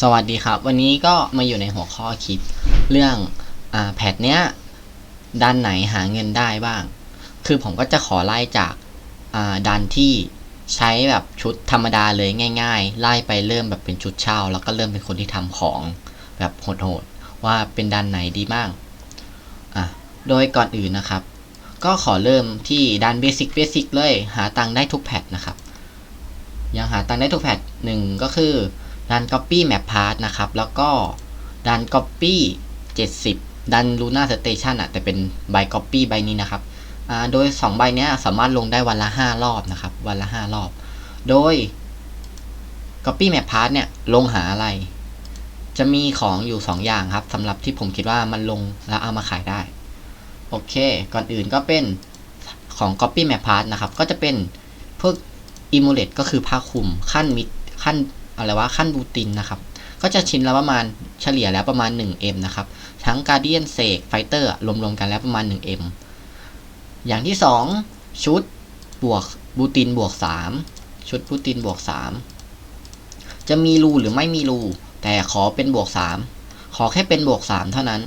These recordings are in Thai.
สวัสดีครับ วันนี้ก็มาอยู่ในหัวข้อคิดเรื่องอแพทเนี้ยดันไหนหาเงินได้บ้าง คือผมก็จะขอไล่จากอ่าดันที่ใช้แบบชุดธรรมดาเลยง่าย ๆ ไล่ไปเริ่มแบบเป็นชุดเช่า แล้วก็เริ่มเป็นคนที่ทำของแบบโหดๆว่าเป็นดันไหนดีบ้างอะโดยก่อนอื่นนะครับ ก็ขอเริ่มที่ดันเบสิกเบสิกเลย หาตังค์ได้ทุกแพทนะครับยังหาตังค์ได้ทุกแพทหนึ่งก็คือ ดัน Copy Map Path นะครับ แล้วก็ดัน Copy 70 ดัน Luna Station อะแต่เป็นใบ Copy ใบนี้นะครับโดย 2 ใบนี้สามารถลงได้วันละ 5 รอบนะครับ วันละ 5 รอบ โดย Copy Map Path เนี่ยลงหาอะไร จะมีของอยู่ 2 อย่างครับสำหรับที่ผมคิดว่ามันลงแล้วเอามาขายได้ โอเค ก่อนอื่นก็เป็นของ Copy Map Path นะครับ ก็จะเป็นพวก e m u l a t e ก็คือผ้าคลุมขั้นมิดขั้น อะไรว่าขั้นบูตินนะครับ ก็จะชิ้นละประมาณเฉลี่ยแล้วประมาณ 1M นะครับ ทั้ง Guardian s a k Fighter รวมๆกันแล้วประมาณ 1M อย่างที่ 2 ชุดบวกบูตินบวก 3 ชุดบูตินบวก 3 จะมีรูหรือไม่มีรู แต่ขอเป็นบวก 3 ขอแค่เป็นบวก 3 เท่านั้น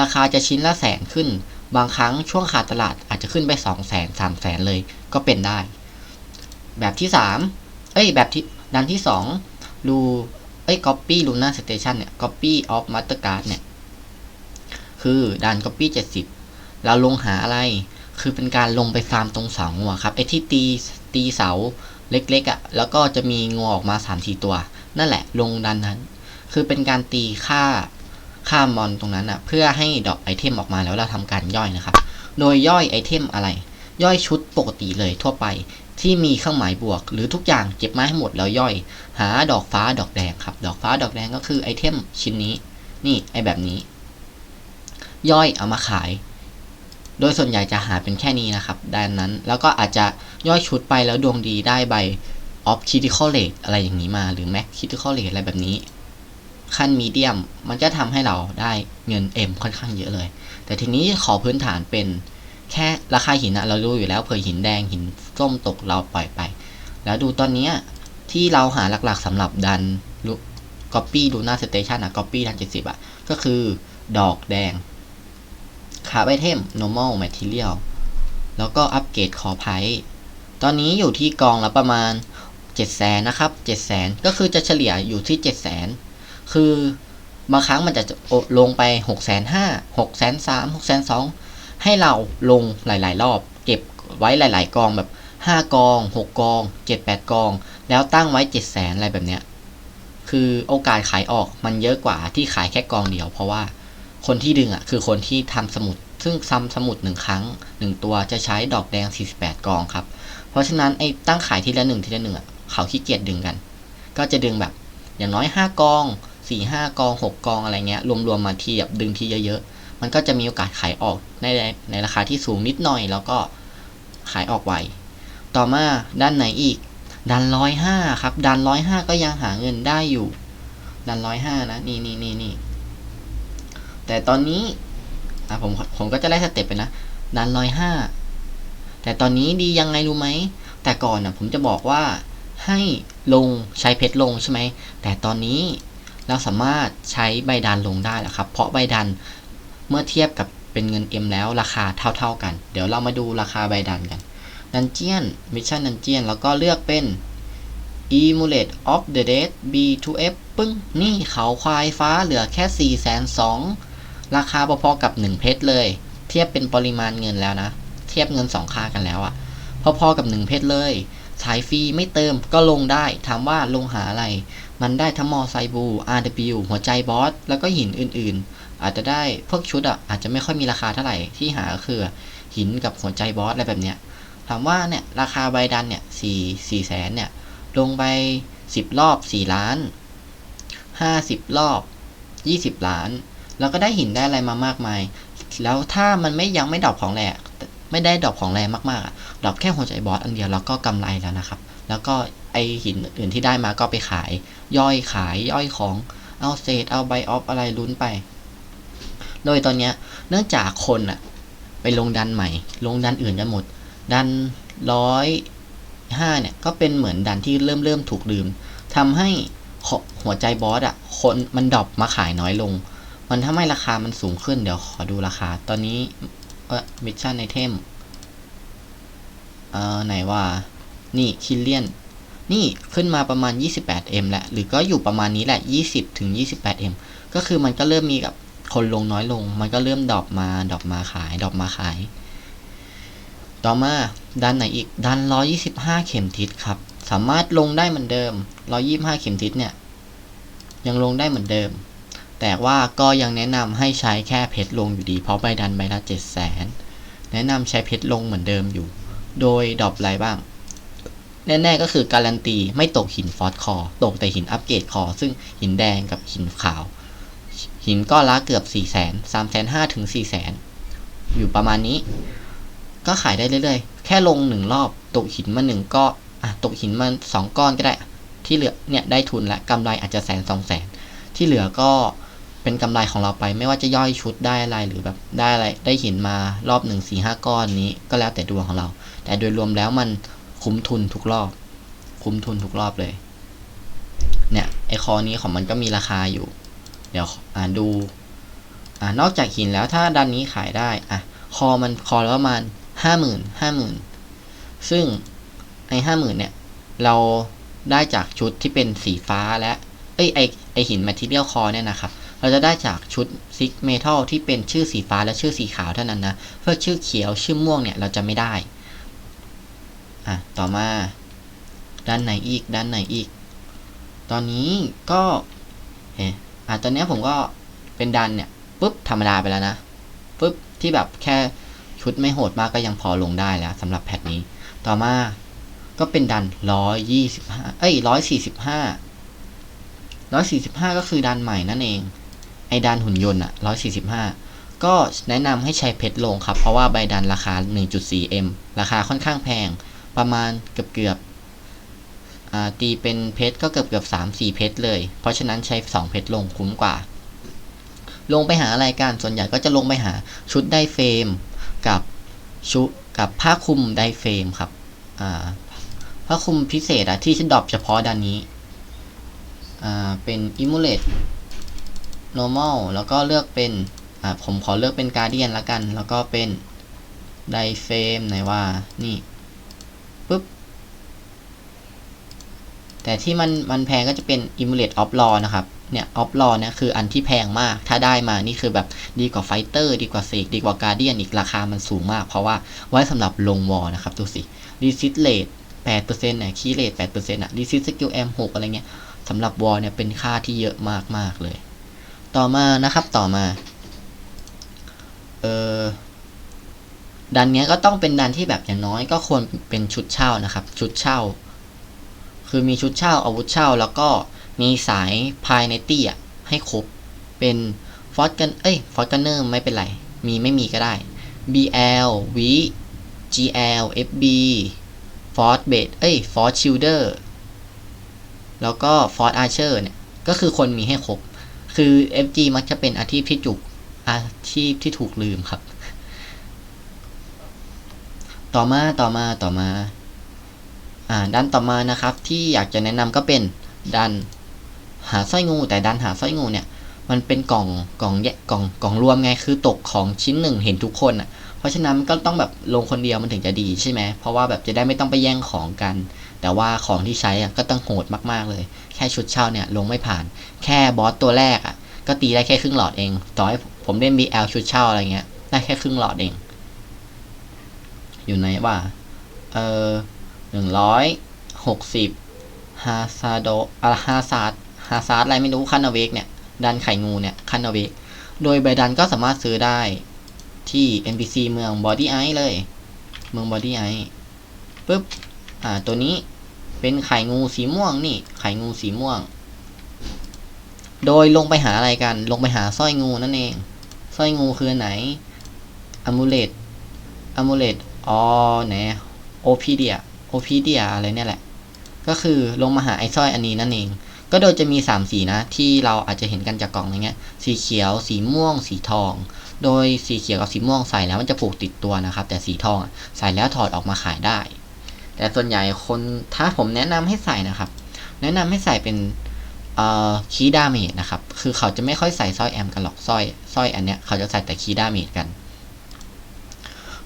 ราคาจะชิ้นละแสนขึ้น บางครั้งช่วงขาดตลาดอาจจะขึ้นไป 2 0 0 0 0 0 3 0 0 0 0 เลยก็เป็นได้ แบบที่ 3 เอ้ยแบบที่ดันที่ 2 รูเอ้ย copy Luna Station เนี่ย copy of Mastercard เนี่ย คือดัน copy 70 เราลงหาอะไร คือเป็นการลงไปฟาร์มตรงเสางัวครับไอ้ที่ตีตีเสาเล็กๆอะ่ะ แล้วก็จะมีงัวออกมา3 4ตัว นั่นแหละ ลงดันนั้น คือเป็นการตีค่าค่ามอนตรงนั้นอะ่ะ เพื่อให้ดอกไอเทมออกมาแล้วเราทำการย่อยนะครับ โดยย่อยไอเทมอะไร ย่อยชุดปกติเลยทั่วไป ที่มีเครื่องหมายบวก หรือทุกอย่างเก็บมาให้หมดแล้วย่อย หาดอกฟ้าดอกแดงครับ ดอกฟ้าดอกแดงก็คือไอเทมชิ้นนี้ นี่ไอแบบนี้ ย่อยเอามาขาย โดยส่วนใหญ่จะหาเป็นแค่นี้นะครับด้านนั้นแล้วก็อาจจะย่อยชุดไปแล้วดวงดีได้ใบ off critical rate อะไรอย่างนี้มาหรือ max critical rate อะไรแบบนี้ ขั้นมีเดียมมันจะทำให้เราได้เงิน M ค่อนข้างเยอะเลย แต่ทีนี้ขอพื้นฐานเป็น แค่ราคาหินอะเรารู้อยู่แล้วเผื่อหินแดงหินส้มตกเราปล่อยไป แล้วดูตอนนี้ที่เราหาหลักๆสำหรับดัน Copy Luna Station อะ Copy ดัน70อะก็คือดอกแดงคาร์ไอเทม normal material แล้วก็อัปเกรดคอไพตอนนี้อยู่ที่กองละประมาณ7แสนนะครับ7แสนก็คือจะเฉลี่ยอยู่ที่7แสนคือบางครั้งมันจะลงไป6แสน5 6แสน3 6แสน2 ให้เราลงหลาย ๆ รอบ เก็บไว้หลาย ๆ กองแบบ 5 กอง 6 กอง 7 8 กอง แล้วตั้งไว้7แสนอะไรแบบเนี้ยคือโอกาสขายออกมันเยอะกว่าที่ขายแค่กองเดียว เพราะว่าคนที่ดึงอะคือคนที่ทำสมุด ซึ่งซ้ำสมุดหนึ่งครั้งหนึ่งตัวจะใช้ดอกแดง 48 กองครับ เพราะฉะนั้นไอ้ตั้งขายทีละหนึ่งทีละหนึ่งอะเขาขี้เกียจดึงกัน ก็จะดึงแบบอย่างน้อย 5 กอง4 5 กอง 6 กองอะไรเงี้ยรวมๆมาทีแบบดึงทีเยอะๆ มันก็จะมีโอกาสขายออกในในราคาที่สูงนิดหน่อย แล้วก็ขายออกไว ต่อมาด้านไหนอีก ดันร้อยห้าครับ ดันร้อยห้าก็ยังหาเงินได้อยู่ ดันร้อยห้านะ นี่นี่นี่นี่ แต่ตอนนี้อะผมผมก็จะไล่สเต็ปไปนะ ดันร้อยห้า แต่ตอนนี้ดียังไงรู้ไหม แต่ก่อนอะผมจะบอกว่าให้ลงใช้เพชรลงใช่ไหม แต่ตอนนี้เราสามารถใช้ใบดันลงได้แล้วครับ เพราะใบดัน เมื่อเทียบกับเป็นเงิน M แล้วราคาเท่าๆกัน เดี๋ยวเรามาดูราคาใบดันกันดันเจียนมิชชั่นดันเจียนแล้วก็เลือกเป็น Emulate of the Dead B2F ปึ้ง นี่เขาควายฟ้าเหลือแค่ 4 2 0 0 0ราคาพอๆกับ 1 เพชรเลย เทียบเป็นปริมาณเงินแล้วนะ เทียบเงิน 2 ค่ากันแล้วอะพอๆกับ 1 เพชรเลยสายฟรีไม่เติมก็ลงได้ ถามว่าลงหาอะไร มันได้ทั้งมอไซบู RW หัวใจบอส แล้วก็หินอื่นๆ อาจจะได้พวกชุดอะอาจจะไม่ค่อยมีราคาเท่าไหร่ที่หาก็คือหินกับหัวใจบอสอะไรแบบเนี้ยถามว่าเนี่ยราคาใบดันเนี่ยสี่สี่แสนเนี่ยลงไปสิบรอบสี่ล้านห้าสิบรอบยี่สิบล้านแล้วก็ได้หินได้อะไรมามากมาย แล้วถ้ามันไม่ยังไม่ดอปของแรงไม่ได้ดอปของแรงมากๆดอปแค่หัวใจบอสอันเดียวแล้วก็กำไรแล้วนะครับ แล้วก็ไอหินอื่นที่ได้มาก็ไปขาย ย่อยขายย่อยของเอาเศษเอาใบออฟอะไรลุ้นไป โดยตอนนี้เนื่องจากคนอะไปลงดันใหม่ ลงดันอื่นกันหมด ดันร้อยห้าเนี่ยก็เป็นเหมือนดันที่เริ่มเริ่มถูกลืมทำให้หัวใจบอสอะคนมันดรอปมาขายน้อยลง มันทำให้ราคามันสูงขึ้นเดี๋ยวขอดูราคา ตอนนี้เออมิชชั่นไอเทมเอ่อไหนว่านี่คิลเลียนนี่ขึ้นมาประมาณ 28M แหละ หรือก็อยู่ประมาณนี้แหละ 20ถึง 28M ก็คือมันก็เริ่มมีกับ คนลงน้อยลง มันก็เริ่มดรอปมาดรอปมาขายดรอปมาขาย ต่อมาด้านไหนอีกด้าน 125 เข็มทิศครับ สามารถลงได้เหมือนเดิม 125 เข็มทิศเนี่ย ยังลงได้เหมือนเดิม แต่ว่าก็ยังแนะนำให้ใช้แค่เพชรลงอยู่ดี เพราะใบดันใบละ7แสนแนะนำใช้เพชรลงเหมือนเดิมอยู่ โดยดรอปอะไรบ้างแน่ๆก็คือการันตีไม่ตกหินฟอสคอตกแต่หินอัปเกรดคอ ซึ่งหินแดงกับหินขาว หินก็ละเกือบ4 0 0 0 0 0 3 5 0 0ถึง4 0 0 0 0 0อยู่ประมาณนี้ ก็ขายได้เรื่อยๆ แค่ลงหนึ่งรอบตกหินมาหนึ่งก็อะตกหินมาสองก้อนก็ได้ ที่เหลือเนี่ยได้ทุนและกำไรอาจจะแสนสองแสนที่เหลือก็เป็นกำไรของเราไปไม่ว่าจะย่อยชุดได้อะไรหรือแบบได้อะไรได้หินมารอบหนึ่งสี่ห้าก้อนนี้ก็แล้วแต่ดวงของเรา แต่โดยรวมแล้วมันคุ้มทุนทุกรอบ คุ้มทุนทุกรอบเลย เนี่ยไอคอนี้ของมันก็มีราคาอยู่ เดี๋ยวอ่าดูอ่านอกจากหินแล้วถ้าด้านนี้ขายได้อะคอมันคอละประมาณห้าหมื่นห้าหมื่นซึ่งไอห้าหมื่นเนี่ย เราได้จากชุดที่เป็นสีฟ้าและเอ้ยไอไอหินแมทเทียลคอเนี่ยนะครับ เราจะได้จากชุดซิกเมทัลที่เป็นชื่อสีฟ้าและชื่อสีขาวเท่านั้นนะเพื่อชื่อเขียวชื่อม่วงเนี่ยเราจะไม่ได้อะต่อมา ด้านไหนอีกด้านไหนอีก ตอนนี้ก็เอ๊ะ อะตอนนี้ผมก็เป็นดันเนี่ยปุ๊บธรรมดาไปแล้วนะปุ๊บที่แบบแค่ชุดไม่โหดมากก็ยังพอลงได้แล้วสำหรับแพทนี้ ต่อมาก็เป็นดันร้อยยี่สิบห้าเอ้ยร้อยสี่สิบห้าร้อยสี่สิบห้าก็คือดันใหม่นั่นเอง ไอ้ดันหุ่นยนต์อะร้อยสี่สิบห้าก็แนะนำให้ใช้เพชรลงครับ เพราะว่าใบดันราคา 1.4M ราคาค่อนข้างแพง ประมาณเกือบเกือบ ตีเป็นเพชรก็เกือบเกือบสามสี่เพชรเลย เพราะฉะนั้นใช้สองเพชรลงคุ้มกว่า ลงไปหาอะไรกันส่วนใหญ่ก็จะลงไปหาชุดไดเฟรมกับชุดกับผ้าคลุมไดเฟรมครับผ้าคลุมพิเศษอะที่ฉันดรอปเฉพาะด้านนี้เป็น i m u l a t e normal แล้วก็เลือกเป็นผมขอเลือกเป็น guardian ละกัน แล้วก็เป็นไดเฟรมไหนว่านี่ ปุ๊บ แต่ที่มันมันแพงก็จะเป็น i m u l a t e of law นะครับ เนี่ย of law เนี่ยคืออันที่แพงมาก ถ้าได้มานี่คือแบบดีกว่าไฟเตอร์ดีกว่าเซกดีกว่าการเดียนอีกราคามันสูงมาก เพราะว่าไว้สำหรับลงวอลนะครับ ดูสิ resist rate 8%เนี่ยคีย์ rate 8%อะ resist skill m 6อะไรเงี้ยสำหรับวอลเนี่ยเป็นค่าที่เยอะมากมากเลย ต่อมานะครับต่อมา เออดันเนี้ยก็ต้องเป็นดันที่แบบอย่างน้อยก็ควรเป็นชุดเช่านะครับ ชุดเช่า คือมีชุดเช่าอาวุธเช่า แล้วก็มีสายภายในตี้อะให้ครบ เป็นฟอสกันเอ้ยฟอสกันเนอร์ไม่เป็นไร มีไม่มีก็ได้ BL V GL FB Force b a t เอ้ย Force Shielder แล้วก็ Force Archer เนี่ย ก็คือคนมีให้ครบ คือ FG มักจะเป็นอาชีพที่จุกอาชีพที่ถูกลืมครับ ต่อมาต่อมาต่อมา ด้านต่อมานะครับที่อยากจะแนะนำก็เป็นดันหาสร้อยงู แต่ดันหาสร้อยงูเนี่ยมันเป็นกล่องกล่องแยกกล่องกล่องรวมไงคือตกของชิ้นหนึ่งเห็นทุกคนอะเพราะฉะนั้นก็ต้องแบบลงคนเดียวมันถึงจะดีใช่ไหมเพราะว่าแบบจะได้ไม่ต้องไปแย่งของกัน แต่ว่าของที่ใช้อะก็ต้องโหดมากๆเลย แค่ชุดเช่าเนี่ยลงไม่ผ่าน แค่บอสตัวแรกอะก็ตีได้แค่ครึ่งหลอดเอง ต่อให้ผมเล่น BL ชุดเช่าอะไรเงี้ยได้แค่ครึ่งหลอดเอง อยู่ไหนว่าเออ หนึ่งร้อยหกสิบฮาซาโดอะฮาซาดฮาซาดอะไรไม่รู้คันนาเวกเนี่ย ดันไข่งูเนี่ยคันนาเวกโดยใบดันก็สามารถซื้อได้ที่ NPC เมือง Body Eye เลย เมือง Body Eye ปุ๊บ อ่า ตัวนี้เป็นไข่งูสีม่วงนี่ ไข่งูสีม่วง โดยลงไปหาอะไรกัน ลงไปหาสร้อยงูนั่นเอง สร้อยงูคือไหนอ m u l e t a m u l e t อ๋อไหนโอพีเดีย โอพีเดียอะไรเนี่ยแหละ ก็คือลงมาหาไอ้สร้อยอันนี้นั่นเอง ก็โดยจะมี 3 สีนะ ที่เราอาจจะเห็นกันจากกล่องอะไรเงี้ย สีเขียว สีม่วง สีทอง โดยสีเขียวกับสีม่วงใส่แล้วมันจะผูกติดตัวนะครับ แต่สีทองใส่แล้วถอดออกมาขายได้ แต่ส่วนใหญ่คนถ้าผมแนะนำให้ใส่นะครับ แนะนำให้ใส่เป็นคีดาเมจนะครับ คือเขาจะไม่ค่อยใส่สร้อยแอมกันหรอกสร้อยสร้อยอันเนี้ยเขาจะใส่แต่คีดาเมจกัน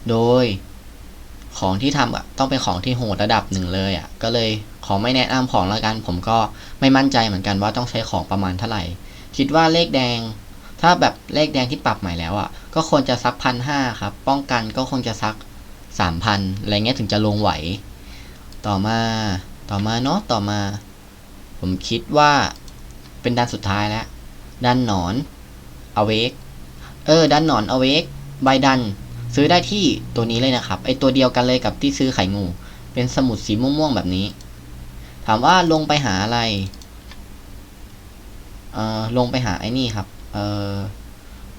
โดย ของที่ทำอะต้องเป็นของที่โหดระดับหนึ่งเลยอะก็เลยขอไม่แนะนำของแล้วกัน ผมก็ไม่มั่นใจเหมือนกันว่าต้องใช้ของประมาณเท่าไหร่ คิดว่าเลขแดง ถ้าแบบเลขแดงที่ปรับใหม่แล้วอะก็ควรจะสักพันห้าครับ ป้องกันก็คงจะสักสามพันอะไรเงี้ยถึงจะลงไหว ต่อมาต่อมาเนาะต่อมา ผมคิดว่าเป็นด้านสุดท้ายแล้วด้านหนอน awake เออด้านหนอน awake ใบดัน ซื้อได้ที่ตัวนี้เลยนะครับ ไอตัวเดียวกันเลยกับที่ซื้อไข่งู เป็นสมุดสีม่วงๆแบบนี้ ถามว่าลงไปหาอะไร เอ่อ ลงไปหาไอ้นี่ครับ เอ่อ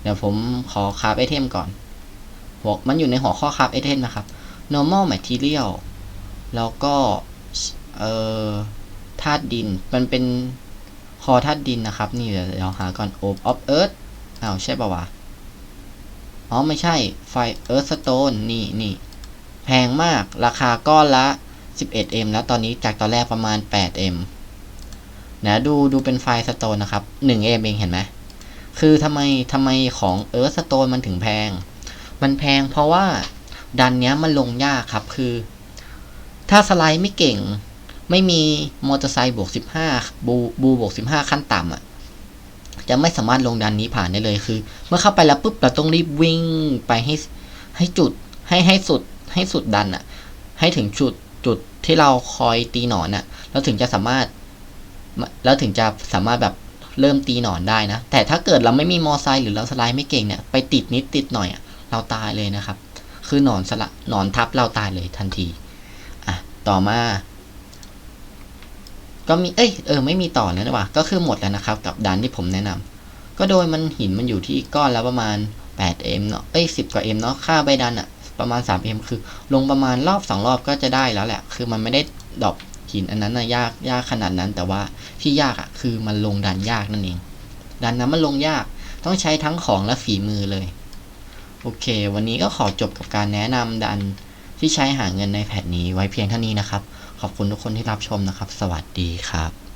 เดี๋ยวผมขอคราฟไอเทมก่อนหัวมันอยู่ในหัวข้อคราฟไอเทมนะครับ normal material แล้วก็ เอ่อ ธาตุดิน มันเป็นคอธาตุดินนะครับ นี่เดี๋ยวเราหาก่อน o b of earth อ้าวใช่ป่าวะ อ๋อไม่ใช่ไฟ earth stone นี่นี่แพงมากราคาก้อนละ 11m แล้วตอนนี้จากตอนแรกประมาณ 8m นะดูดูเป็นไฟสโตนนะครับ 1m เองเห็นไหมคือทำไมทำไมของ Earth Stone มันถึงแพง มันแพงเพราะว่าดันเนี้ยมันลงยากครับคือ ถ้าสไลด์ไม่เก่ง ไม่มีมอเตอร์ไซค์บวก 15 บูบูบวก 15 ขั้นต่ำอะ จะไม่สามารถลงดันนี้ผ่านได้เลยคือ เมื่อเข้าไปแล้วปุ๊บเราต้องรีบวิ่งไปให้ให้จุดให้ให้สุดให้สุดดันอะให้ถึงจุดจุดที่เราคอยตีหนอนอะเราถึงจะสามารถแล้วถึงจะสามารถแบบเริ่มตีหนอนได้นะ แต่ถ้าเกิดเราไม่มีมอไซค์หรือเราสไลด์ไม่เก่งเนี่ยไปติดนิดติดหน่อยอะเราตายเลยนะครับ คือหนอนสละหนอนทับเราตายเลยทันที อะ ต่อมา ก็มีเอ้ยเออไม่มีต่อแล้วนะวะก็คือหมดแล้วนะครับ กับดันที่ผมแนะนำก็โดยมันหินมันอยู่ที่ก้อนแล้วประมาณ 8m เนาะเอ้ย10 กว่า m เนาะค่าใบดันอะประมาณ 3m คือ ลงประมาณรอบสองรอบก็จะได้แล้วแหละ คือมันไม่ได้ดรอปหินอันนั้นนะยากยากขนาดนั้น แต่ว่าที่ยากอะคือมันลงดันยากนั่นเอง ดันนั้นมันลงยากต้องใช้ทั้งของและฝีมือเลย โอเค วันนี้ก็ขอจบกับการแนะนำดันที่ใช้หาเงินในแพทนี้ไว้เพียงเท่านี้นะครับ ขอบคุณทุกคนที่รับชมนะครับ สวัสดีครับ